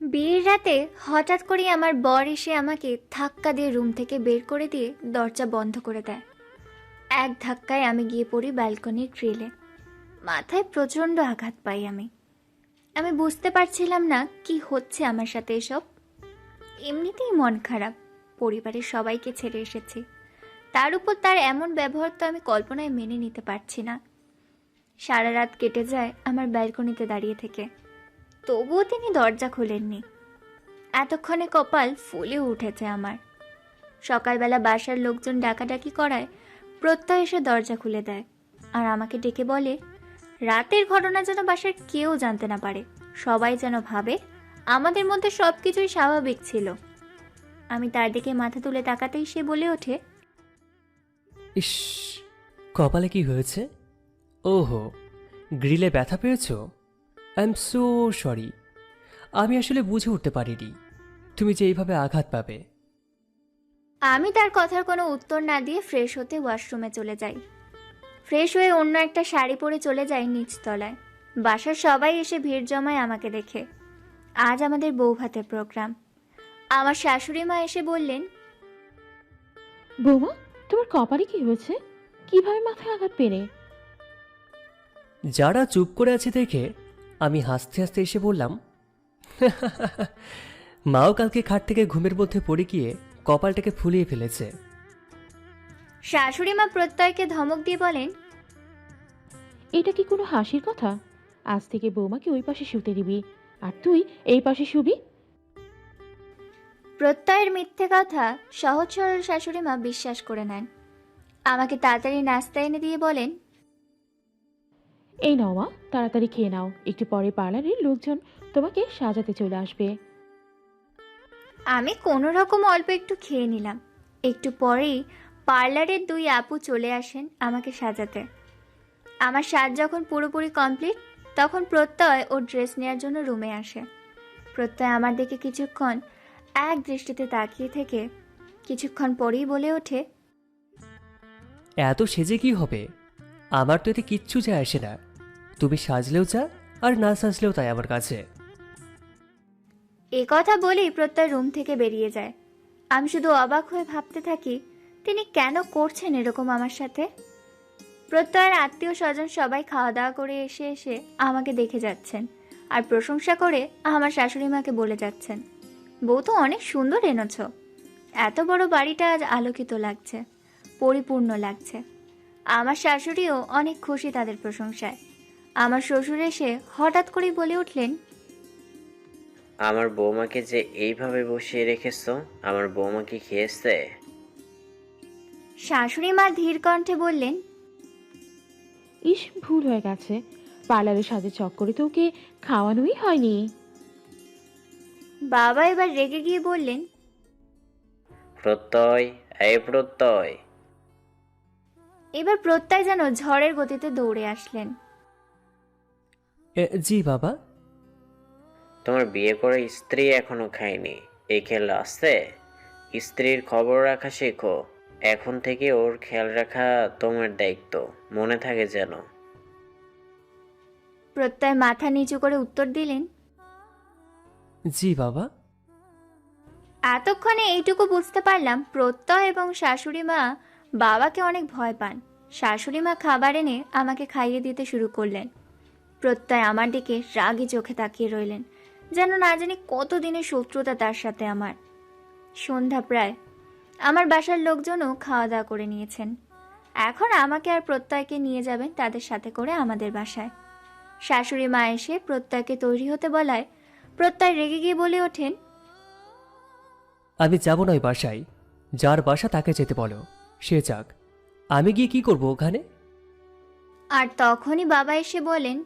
বিয়ের রাতে হঠাৎ করে আমার বর এসে আমাকে ধাক্কা দিয়ে রুম থেকে বের করে দিয়ে দরজা বন্ধ করে দেয়। এক ধাক্কায় আমি গিয়ে পড়ি ব্যালকনির ট্রেলে মাথায় প্রচণ্ড আঘাত পাই আমি। আমি বুঝতে পারছিলাম না কি হচ্ছে আমার সাথে এসব। এমনিতেই মন খারাপ, পরিবারের সবাইকে ছেড়ে এসেছি। তার উপর তার এমন ব্যবহার তো আমি কল্পনায় মেনে নিতে পারছি না। সারা রাত কেটে যায় আমার ব্যালকনিতে দাঁড়িয়ে থেকে। তবুও তিনি দরজা খোলেননি। এতক্ষণে কপাল ফুলে উঠেছে আমার। সকালবেলা বাসার লোকজন ডাকাডাকি করায় প্রত্যয় এসে দরজা খুলে দেয় আর আমাকে ডেকে বলে, রাতের ঘটনা যেন বাসার কেউ জানতে না পারে। সবাই যেন ভাবে আমাদের মধ্যে সব কিছুই স্বাভাবিক ছিল। আমি তার দিকে মাথা তুলে তাকাতেই সে বলে ওঠে, ইস, কপালে কি হয়েছে? ওহো, গ্রিলে ব্যথা পেয়েছ? আই এম সো সরি আমি আসলে বুঝে উঠতে পারিনি। তুমি যে এইভাবে আঘাত পাবে। আমি তার কথার কোনো উত্তর না দিয়ে ফ্রেশ হতে ওয়াশরুমে চলে যাই। ফ্রেশ হয়ে অন্য একটা শাড়ি পরে চলে যাই নিচতলায়। বাসার সবাই এসে ভিড় জমায় আমাকে দেখে। আজ আমাদের বউ ভাতের প্রোগ্রাম আমার শাশুড়ি মা এসে বললেন বৌমা তোমার কপালে কি হয়েছে? কীভাবে মাথায় আঘাত পেরে যারা চুপ করে আছে দেখে আমি হাসতে হাসতে এসে বললাম মাও কালকে খাট থেকে ঘুমের মধ্যে পড়ে গিয়ে কপালটাকে ফুলিয়ে ফেলেছে। শাশুড়ি মা প্রত্যয়কে ধমক দিয়ে বলেন এটা কি কোনো হাসির কথা? আজ থেকে বৌমাকে ওই পাশে শুতে দিবি। আর তুই এই পাশে শুবি? প্রত্যয়ের মিথ্যে কথা সহজ সরল শাশুড়ি মা বিশ্বাস করে নেন। আমাকে তাড়াতাড়ি নাস্তা এনে দিয়ে বলেন এই নাও মা তাড়াতাড়ি খেয়ে নাও। একটু পরে পার্লারের লোকজন তোমাকে সাজাতে চলে আসবে। আমি কোনো রকম অল্প একটু খেয়ে নিলাম। একটু পরেই পার্লারের দুই আপু চলে আসেন আমাকে সাজাতে। আমার সাজ যখন পুরোপুরি কমপ্লিট তখন প্রত্যয় ও ড্রেস নেওয়ার জন্য রুমে আসে। প্রত্যয় আমার দিকে কিছুক্ষণ এক দৃষ্টিতে তাকিয়ে থেকে কিছুক্ষণ পরেই বলে ওঠে এত সেজে কি হবে? আমার তো এতে কিচ্ছু যায় আসে না। তুমি সাজলেও যা, আর না সাজলেও তাই আমার কাছে। এ কথা বলেই প্রত্যয় রুম থেকে বেরিয়ে যায়। আমি শুধু অবাক হয়ে ভাবতে থাকি, তিনি কেন করছেন এরকম আমার সাথে? প্রত্যয়ের আত্মীয় স্বজন সবাই খাওয়া দাওয়া করে এসে এসে আমাকে দেখে যাচ্ছেন আর প্রশংসা করে আমার শাশুড়ি মাকে বলে যাচ্ছেন, বউ তো অনেক সুন্দর এনেছ। এত বড় বাড়িটা আজ আলোকিত লাগছে, পরিপূর্ণ লাগছে। আমার শাশুড়িও অনেক খুশি তাদের প্রশংসায়। আমার শ্বশুর এসে হঠাৎ করেই বলে উঠলেন আমার বৌমাকে যে এইভাবে বসিয়ে রেখেছো আমার বৌমা কি খেয়েছে? শাশুড়ি মা ধীর কণ্ঠে বললেন ইস ভুল হয়ে গেছে। পার্লারের সাজে চক্করে তো ওকে খাওয়ানোই হয়নি। বাবা এবার রেগে গিয়ে বললেন প্রত্যয় এই প্রত্যয়। এবার প্রত্যয় যেন ঝড়ের গতিতে দৌড়ে আসলেন। জি বাবা। তোমার বিয়ে করে স্ত্রী এখনও খায়নি। এই খেয়াল আছে? স্ত্রীর খবর রাখা শেখো। এখন থেকে ওর খেয়াল রাখা তোমার দায়িত্ব। মনে থাকে যেন। প্রত্যয় মাথা নিচু করে উত্তর দিলেন। জি বাবা। এতক্ষণে এইটুকু বুঝতে পারলাম প্রত্যয় এবং শাশুড়ি মা বাবাকে অনেক ভয় পান। শাশুড়ি মা খাবার এনে আমাকে খাইয়ে দিতে শুরু করলেন। প্রত্যয় আমার দিকে রাগি চোখে তাকিয়ে রইলেন যেন না জানি কতদিনের শত্রুতা তার সাথে আমার। সন্ধ্যা প্রায়। আমার বাসার লোকজনও খাওয়া দাওয়া করে নিয়েছেন। এখন আমাকে আর প্রত্যয়কে নিয়ে যাবেন তাদের সাথে করে আমাদের বাসায়। শাশুড়ি মা এসে প্রত্যয়কে তৈরি হতে বলায় প্রত্যয় রেগে গিয়ে বলে ওঠেন আমি যাব না ওই বাসায়। যার বাসা তাকে যেতে বলো। সে যাক। আমি গিয়ে কি করব ওখানে? আর তখনই বাবা এসে বলেন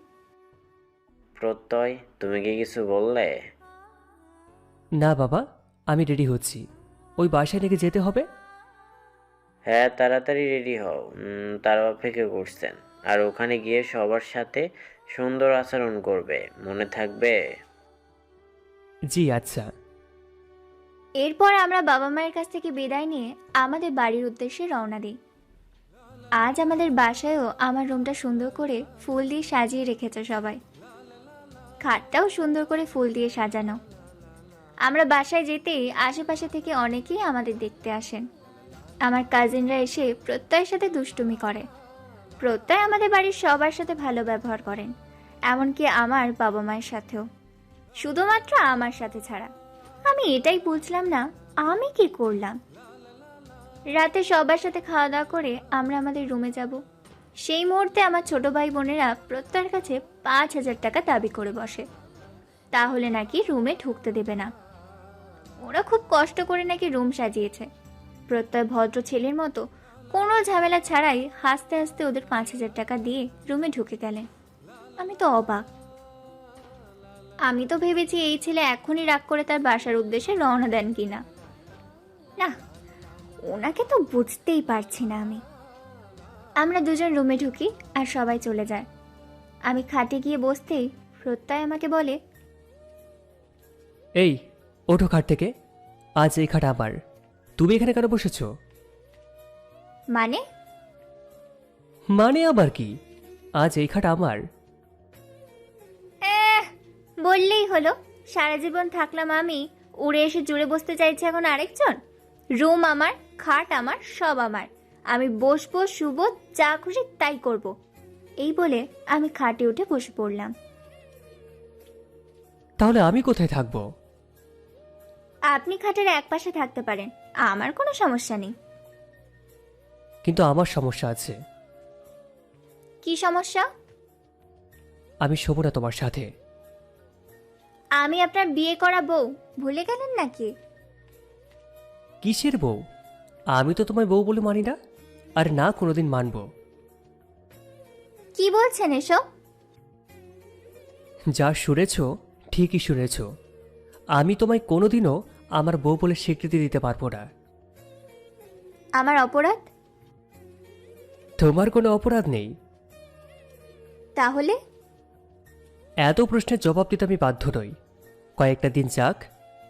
প্রত্যয় তুমি কি কিছু বললে? না বাবা আমি রেডি হচ্ছি। ওই বাসায় নাকি যেতে হবে? হ্যাঁ তাড়াতাড়ি রেডি হও। উম, তারা অপেক্ষা করছেন। আর ওখানে গিয়ে সবার সাথে সুন্দর আচরণ করবে। মনে থাকবে? জি আচ্ছা। এরপর আমরা বাবা মায়ের কাছ থেকে বিদায় নিয়ে আমাদের বাড়ির উদ্দেশ্যে রওনা দিই। আজ আমাদের বাসায়ও আমার রুমটা সুন্দর করে ফুল দিয়ে সাজিয়ে রেখেছে সবাই। খাটটাও সুন্দর করে ফুল দিয়ে সাজানো। আমরা বাসায় যেতেই আশেপাশে থেকে অনেকেই আমাদের দেখতে আসেন। আমার কাজিনরা এসে প্রত্যয়ের সাথে দুষ্টুমি করে। প্রত্যয় আমাদের বাড়ির সবার সাথে ভালো ব্যবহার করেন, এমনকি আমার বাবা মায়ের সাথেও। শুধুমাত্র আমার সাথে ছাড়া। আমি এটাই বুঝলাম না, আমি কি করলাম? রাতে সবার সাথে খাওয়া দাওয়া করে আমরা আমাদের রুমে যাব। সেই মুহূর্তে আমার ছোট ভাই বোনেরা প্রত্যয়ের কাছে পাঁচ হাজার টাকা দাবি করে বসে। তাহলে নাকি রুমে ঢুকতে দেবে না। ওরা খুব কষ্ট করে নাকি রুম সাজিয়েছে। প্রত্যয় ভদ্র ছেলের মতো কোনো ঝামেলা ছাড়াই হাসতে হাসতে ওদের পাঁচ হাজার টাকা দিয়ে রুমে ঢুকে গেলেন। আমি তো অবাক। আমি তো ভেবেছি এই ছেলে এখনই রাগ করে তার বাসার উদ্দেশ্যে রওনা দেন কিনা। না, ওনাকে তো বুঝতেই পারছি না আমি। আমরা দুজন রুমে ঢুকি আর সবাই চলে যায়। আমি খাটে গিয়ে বসতেই প্রত্যয় আমাকে বলে এই ওঠো খাট থেকে। আজ এই খাট আমার। তুমি এখানে কেন বসেছো? মানে? মানে আবার কি? আজ এই খাট আমার। এহ, বললেই হলো। সারা জীবন থাকলাম আমি উড়ে এসে জুড়ে বসতে চাইছে এখন আরেকজন। রুম আমার খাট আমার সব আমার। আমি বসবো শুবো যা খুশি তাই করব। এই বলে আমি খাটে উঠে বসে পড়লাম। তাহলে আমি কোথায় থাকব? আপনি খাটের এক পাশে থাকতে পারেন। আমার কোনো সমস্যা নেই। কিন্তু আমার সমস্যা আছে। কি সমস্যা? আমি শোবো না তোমার সাথে। আমি আপনার বিয়ে করা বউ। ভুলে গেলেন নাকি? কিসের বউ? আমি তো তোমায় বউ বলে মানি না। আর না কোনোদিন মানবো। কি বলছেন এসব? যা শুনেছ ঠিকই শুনেছ। আমি তোমায় কোনোদিনও আমার বউ বলে স্বীকৃতি দিতে পারব না। আমার অপরাধ? তোমার কোনো অপরাধ নেই। তাহলে? এত প্রশ্নের জবাব দিতে আমি বাধ্য নই। কয়েকটা দিন যাক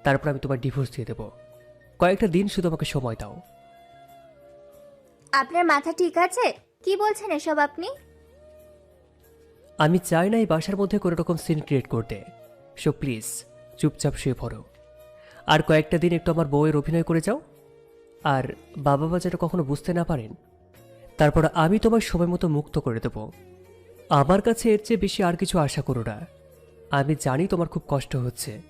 তারপর আমি তোমার ডিভোর্স দিয়ে দেবো। কয়েকটা দিন শুধু আমাকে সময় দাও। আপনার মাথা ঠিক আছে? কি বলছেন এসব আপনি? আমি চাই না এই বাসার মধ্যে কোনো রকম সিন ক্রিয়েট করতে। সো প্লিজ চুপচাপ শুয়ে পড়ো। আর কয়েকটা দিন একটু আমার বউয়ের অভিনয় করে যাও। আর বাবা মা যেটা কখনো বুঝতে না পারেন, তারপর আমি তোমার সময় মতো মুক্ত করে দেবো। আমার কাছে এর চেয়ে বেশি আর কিছু আশা করো না। আমি জানি তোমার খুব কষ্ট হচ্ছে।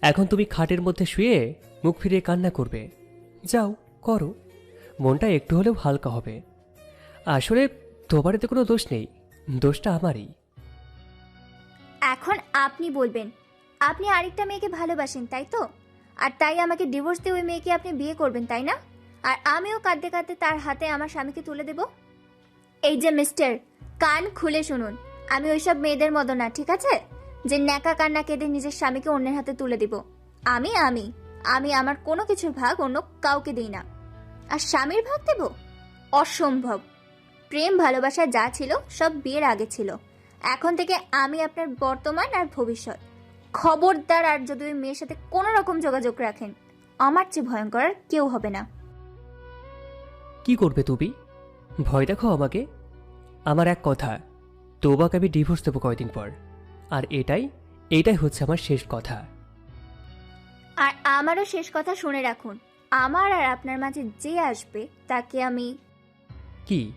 এখন তুমি খাটের মধ্যে শুয়ে মুখ ফিরিয়ে কান্না করবে। যাও, করো। মনটা একটু হলেও হালকা হবে। আসলে তোমার এতে কোনো দোষ নেই, দোষটা আমারই। এখন আপনি বলবেন, আপনি আরেকটা মেয়েকে ভালোবাসেন, তাই তো? আর তাই আমাকে ডিভোর্স দিয়ে ওই মেয়েকে আপনি বিয়ে করবেন, তাই না? আর আমিও কাঁদতে কাঁদতে তার হাতে আমার স্বামীকে তুলে দেব? এই যে মিস্টার কান খুলে শুনুন। আমি ওইসব মেয়েদের মতো না, ঠিক আছে? যে ন্যাকা কান্না কেঁদে নিজের স্বামীকে অন্যের হাতে তুলে দিব। আমি আমি আমি আমার কোনো কিছুর ভাগ অন্য কাউকে দিই না। আর স্বামীর ভাগ দেব? অসম্ভব। প্রেম ভালোবাসা যা ছিল সব বিয়ের আগে ছিল। এখন থেকে আমি আপনার বর্তমান আর ভবিষ্যৎ। খবরদার আর যদি ওই মেয়ের সাথে কোনো রকম যোগাযোগ রাখেন আমার চেয়ে ভয়ঙ্কর আর কেউ হবে না। কি করবে তুমি? ভয় দেখো আমাকে। আমার এক কথা তোমাকে আমি ডিভোর্স দেবো কয়দিন পর। আর এটাই এটাই হচ্ছে আমার শেষ কথা। আর আমারও শেষ কথা শুনে রাখুন। আমার আর আপনার মাঝে যে আসবে তাকে আমি কি?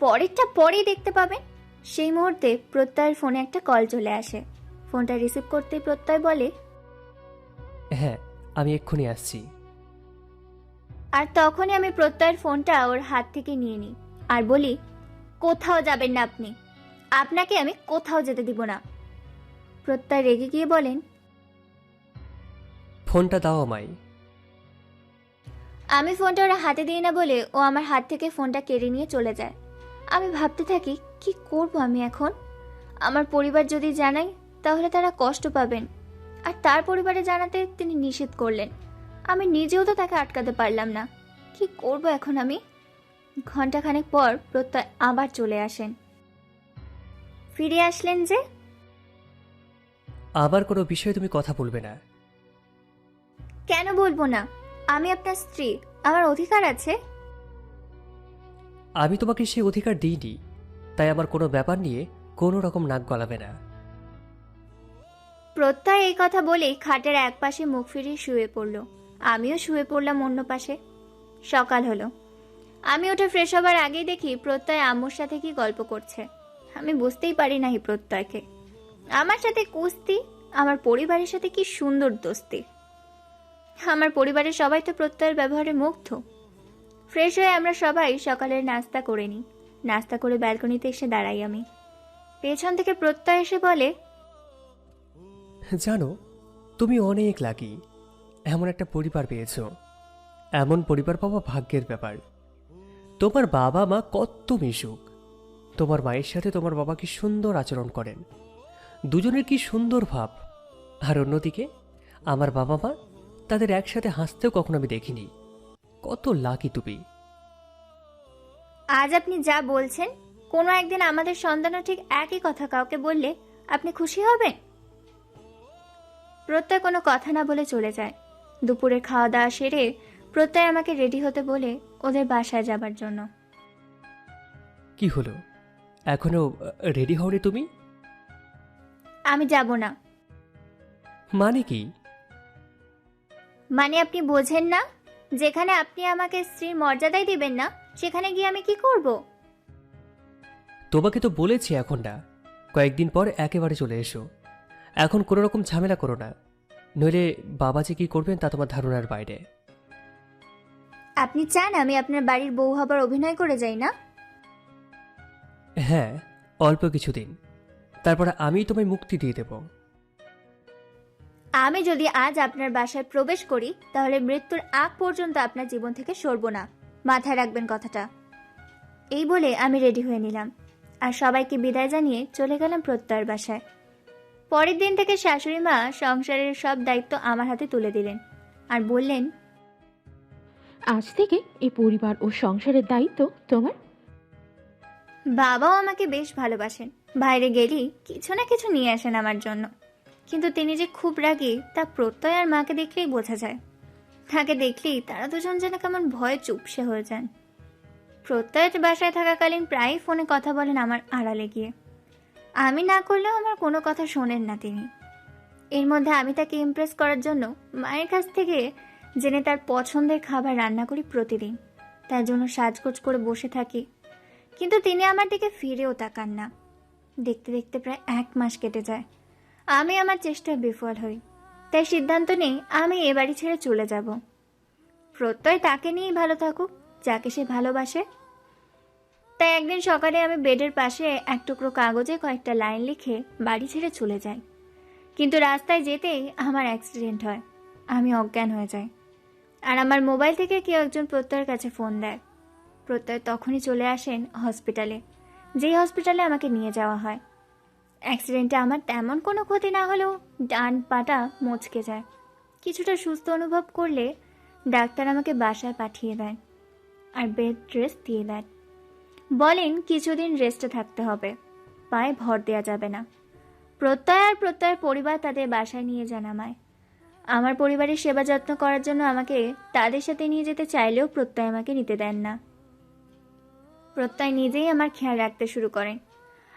পরেরটা পরেই দেখতে পাবেন। সেই মুহূর্তে প্রত্যয়ের ফোনে একটা কল চলে আসে। ফোনটা রিসিভ করতেই প্রত্যয় বলে হ্যাঁ আমি এক্ষুনি আসছি। আর তখনই আমি প্রত্যয়ের ফোনটা ওর হাত থেকে নিয়ে নিই আর বলি কোথাও যাবেন না আপনি। আপনাকে আমি কোথাও যেতে দিব না। প্রত্যয় রেগে গিয়ে বলেন ফোনটা দাও আমায়। আমি ফোনটা ওরা হাতে দিই না বলে ও আমার হাত থেকে ফোনটা কেড়ে নিয়ে চলে যায়। আমি ভাবতে থাকি কি করব আমি এখন? আমার পরিবার যদি জানাই তাহলে তারা কষ্ট পাবেন। আর তার পরিবারে জানাতে তিনি নিষেধ করলেন। আমি নিজেও তো তাকে আটকাতে পারলাম না। কি করব এখন আমি? ঘন্টাখানেক পর প্রত্যয় আবার চলে আসেন। ফিরে আসলেন যে? আবার কোনো বিষয়ে তুমি কথা বলবে না। কেন বলব না? আমি আপনার স্ত্রী। আমার অধিকার আছে? আমি তোমাকে সেই অধিকার দিইনি তাই আমার কোনো ব্যাপার নিয়ে কোনো রকম নাক গলাবে না। প্রত্যয় এই কথা বলেই খাটের এক পাশে মুখ ফিরিয়ে শুয়ে পড়ল। আমিও শুয়ে পড়লাম অন্য পাশে। সকাল হলো। আমি উঠে ফ্রেশ হবার আগেই দেখি প্রত্যয় আম্মুর সাথে কি গল্প করছে। আমি বুঝতেই পারি না এই প্রত্যয়কে। আমার সাথে কুস্তি আমার পরিবারের সাথে কি সুন্দর দোস্তি। আমার পরিবারের সবাই তো প্রত্যয়ের ব্যবহারে মুগ্ধ। ফ্রেশ হয়ে আমরা সবাই সকালের নাস্তা করে নিই। নাস্তা করে ব্যালকনিতে এসে দাঁড়াই আমি। পেছন থেকে প্রত্যয় এসে বলে, জানো, তুমি অনেক লাকি এমন একটা পরিবার পেয়েছ। এমন পরিবার পাওয়া ভাগ্যের ব্যাপার। তোমার বাবা মা কত মিশুক। তোমার মায়ের সাথে তোমার বাবা কি সুন্দর আচরণ করেন। দুজনের কি সুন্দর ভাব। আর অন্যদিকে, আমার বাবা মা তাদের একসাথে হাসতেও কখনো আমি দেখিনি। কত লাকি তুমি। আজ আপনি যা বলছেন কোনো একদিন আমাদের সন্তানও ঠিক একই কথা কাউকে বললে আপনি খুশি হবেন? প্রত্যয় কোনো কথা না বলে চলে যায়। দুপুরে খাওয়া দাওয়া সেরে প্রত্যয় আমাকে রেডি হতে বলে ওদের বাসায় যাবার জন্য। কি হলো? এখনও রেডি হওনি তুমি? আমি যাব না। মানে কি? মানে আপনি বোঝেন না? যেখানে আপনি আমাকে স্ত্রীর মর্যাদাই দিবেন না সেখানে গিয়ে আমি কি করব? তোমাকে তো বলেছি এখন না। কয়েকদিন পর একেবারে চলে এসো। এখন কোনো রকম ঝামেলা করো না। নইলে বাবা যে কি করবেন তা তোমার ধারণার বাইরে। আপনি চান আমি আপনার বাড়ির বউ হবার অভিনয় করে যাই না? হ্যাঁ অল্প কিছুদিন। তারপর আমি তোমায় মুক্তি দিয়ে দেব। আমি যদি আজ আপনার বাসায় প্রবেশ করি তাহলে মৃত্যুর আগ পর্যন্ত আপনার জীবন থেকে সরব না। মাথায় রাখবেন কথাটা। এই বলে আমি রেডি হয়ে নিলাম। আর সবাইকে বিদায় জানিয়ে চলে গেলাম প্রত্যয়ের বাসায়। পরের দিন থেকে শাশুড়ি মা সংসারের সব দায়িত্ব আমার হাতে তুলে দিলেন আর বললেন আজ থেকে এই পরিবার ও সংসারের দায়িত্ব তোমার। বাবাও আমাকে বেশ ভালোবাসেন। বাইরে গেলেই কিছু না কিছু নিয়ে আসেন আমার জন্য। কিন্তু তিনি যে খুব রাগী, তা প্রত্যয় আর মাকে দেখলেই বোঝা যায়। তাকে দেখলেই তারা দুজন যেন কেমন ভয়ে চুপসে হয়ে যান। প্রত্যয়ের বাসায় থাকাকালীন প্রায়ই ফোনে কথা বলেন আমার আড়ালে গিয়ে। আমি না করলেও আমার কোনো কথা শোনেন না তিনি। এর মধ্যে আমি তাকে ইমপ্রেস করার জন্য মায়ের কাছ থেকে জেনে তার পছন্দের খাবার রান্না করি প্রতিদিন। তার জন্য সাজগোজ করে বসে থাকি। কিন্তু তিনি আমার দিকে ফিরেও তাকান না। দেখতে দেখতে প্রায় এক মাস কেটে যায়। আমি আমার চেষ্টায় বিফল হই। তাই সিদ্ধান্ত নেই আমি এ বাড়ি ছেড়ে চলে যাব। প্রত্যয় তাকে নিয়েই ভালো থাকুক, যাকে সে ভালোবাসে। তাই একদিন সকালে আমি বেডের পাশে এক টুকরো কাগজে কয়েকটা লাইন লিখে বাড়ি ছেড়ে চলে যাই। কিন্তু রাস্তায় যেতেই আমার অ্যাক্সিডেন্ট হয়। আমি অজ্ঞান হয়ে যাই। আর আমার মোবাইল থেকে কেউ একজন প্রত্যয়ের কাছে ফোন দেয়। প্রত্যয় তখনই চলে আসেন হসপিটালে। যেই হসপিটালে আমাকে নিয়ে যাওয়া হয়। অ্যাক্সিডেন্টে আমার তেমন কোনো ক্ষতি না হলেও ডান পাটা মচকে যায়। কিছুটা সুস্থ অনুভব করলে ডাক্তার আমাকে বাসায় পাঠিয়ে দেয় আর বেড রেস্ট দিয়ে দেন। বলেন কিছুদিন রেস্টে থাকতে হবে, পায়ে ভর দেওয়া যাবে না। প্রত্যয় আর প্রত্যয়ের পরিবার তাদের বাসায় নিয়ে যান আমায়। আমার পরিবারের সেবা যত্ন করার জন্য আমাকে তাদের সাথে নিয়ে যেতে চাইলেও প্রত্যয় আমাকে নিতে দেন না। প্রত্যয় নিজেই আমার খেয়াল রাখতে শুরু করেন।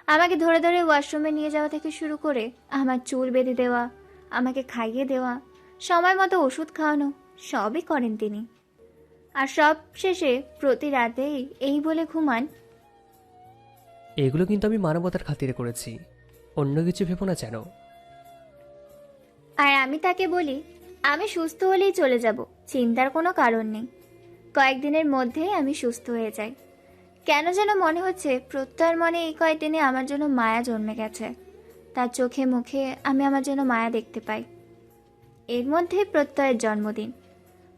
আমাকে ধরে ধরে ওয়াশরুমে নিয়ে যাওয়া থেকে শুরু করে আমার চুল বেঁধে দেওয়া আমাকে খাইয়ে দেওয়া সময় মতো ওষুধ খাওয়ানো সবই করেন তিনি। আর সব শেষে প্রতি রাতেই এই বলে ঘুমান এগুলো কিন্তু আমি মানবতার খাতিরে করেছি। অন্য কিছু ভেবো না যেন। আর আমি তাকে বলি আমি সুস্থ হলেই চলে যাব চিন্তার কোনো কারণ নেই। কয়েকদিনের মধ্যেই আমি সুস্থ হয়ে যাই। কেন যেন মনে হচ্ছে প্রত্যয়ের মনে এই কয়েকদিনে আমার জন্য মায়া জন্মে গেছে। তার চোখে মুখে আমি আমার জন্য মায়া দেখতে পাই। এর মধ্যে প্রত্যয়ের জন্মদিন।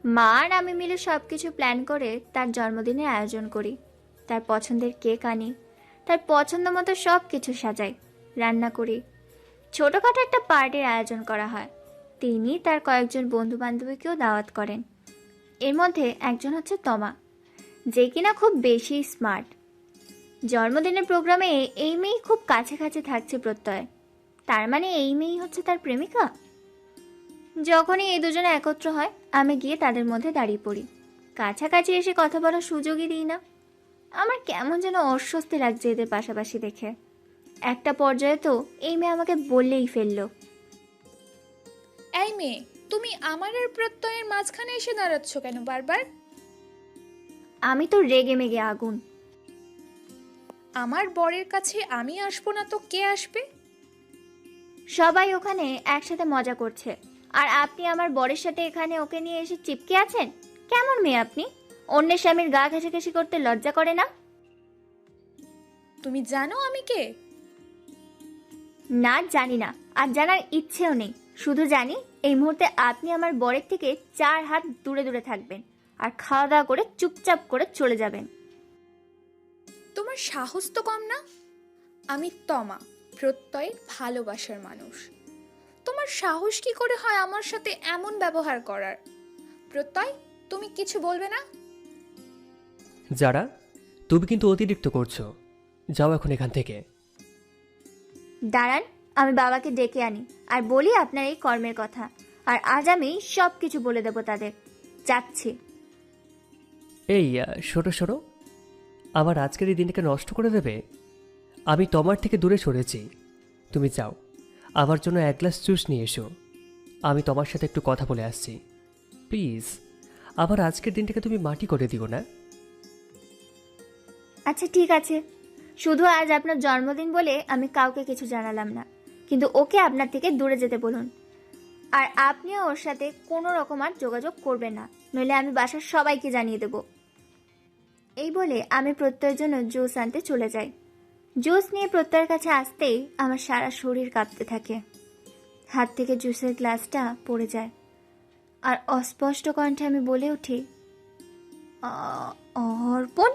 মা আর আমি মিলে সব কিছু প্ল্যান করে তার জন্মদিনের আয়োজন করি। তার পছন্দের কেক আনি, তার পছন্দ মতো সব কিছু সাজাই, রান্না করি। ছোটোখাটো একটা পার্টির আয়োজন করা হয়। তিনি তার কয়েকজন বন্ধু বান্ধবীকেও দাওয়াত করেন। এর মধ্যে একজন হচ্ছে তমা। যে কিনা খুব বেশি স্মার্ট। জন্মদিনের প্রোগ্রামে এই মেয়েই খুব কাছে কাছে থাকছে প্রত্যয়। তার মানে এই মেয়েই হচ্ছে তার প্রেমিকা? যখনই এই দুজনে একত্র হয়, আমি গিয়ে তাদের মধ্যে দাঁড়িয়ে পড়ি। কাছাকাছি এসে কথা বলার সুযোগই দিই না। আমার কেমন যেন অস্বস্তি লাগছে এদের পাশাপাশি দেখে। একটা পর্যায়ে তো এই মেয়ে আমাকে বললেই ফেলল। এই মেয়ে, তুমি আমার আর প্রত্যয়ের মাঝখানে এসে দাঁড়াচ্ছ কেন বারবার? আমি তো রেগে মেগে আগুন। আমার বরের কাছে আমি আসব না তো কে আসবে? সবাই ওখানে একসাথে মজা করছে। আর আপনি আমার বরের সাথে এখানে ওকে নিয়ে এসে চিপকে আছেন? কেমন মেয়ে আপনি? অন্যের স্বামীর গা ঘেঁষাঘেঁষি করতে লজ্জা করে না? তুমি জানো আমি কে? না জানি না। আর জানার ইচ্ছেও নেই। শুধু জানি এই মুহূর্তে আপনি আমার বরের থেকে চার হাত দূরে দূরে থাকবেন। আর খাওয়া দাওয়া করে চুপচাপ করে চলে যাবেন। তোমার সাহস তো কম না? আমি তমা প্রত্যয়ের ভালোবাসার মানুষ। তোমার সাহস কি করে হয় আমার সাথে এমন ব্যবহার করার? প্রত্যয় তুমি কিছু বলবে না? যারা তুমি কিন্তু অতিরিক্ত করছ। যাও এখন এখান থেকে। দাঁড়ান আমি বাবাকে ডেকে আনি আর বলি আপনার এই কর্মের কথা। আর আজ আমি সব কিছু বলে দেবো তাদের। যাচ্ছি। এই সরো সরো আবার আজকের এই দিনটাকে নষ্ট করে দেবে? আমি তোমার থেকে দূরে সরেছি। তুমি যাও। আমার জন্য এক গ্লাস জুস নিয়ে এসো। আমি তোমার সাথে একটু কথা বলে আসছি। প্লিজ আবার আজকের দিনটাকে তুমি মাটি করে দিও না। আচ্ছা ঠিক আছে। শুধু আজ আপনার জন্মদিন বলে আমি কাউকে কিছু জানালাম না। কিন্তু ওকে আপনার থেকে দূরে যেতে বলুন। আর আপনিও ওর সাথে কোনো রকম আর যোগাযোগ করবেন না। নইলে আমি বাসার সবাইকে জানিয়ে দেব। এই বলে আমি প্রত্যয়ের জন্য জুস আনতে চলে যাই। জুস নিয়ে প্রত্যয়ের কাছে আসতেই আমার সারা শরীর কাঁপতে থাকে। হাত থেকে জুসের গ্লাসটা পড়ে যায়। আর অস্পষ্ট কণ্ঠে আমি বলে উঠি অর্পণ?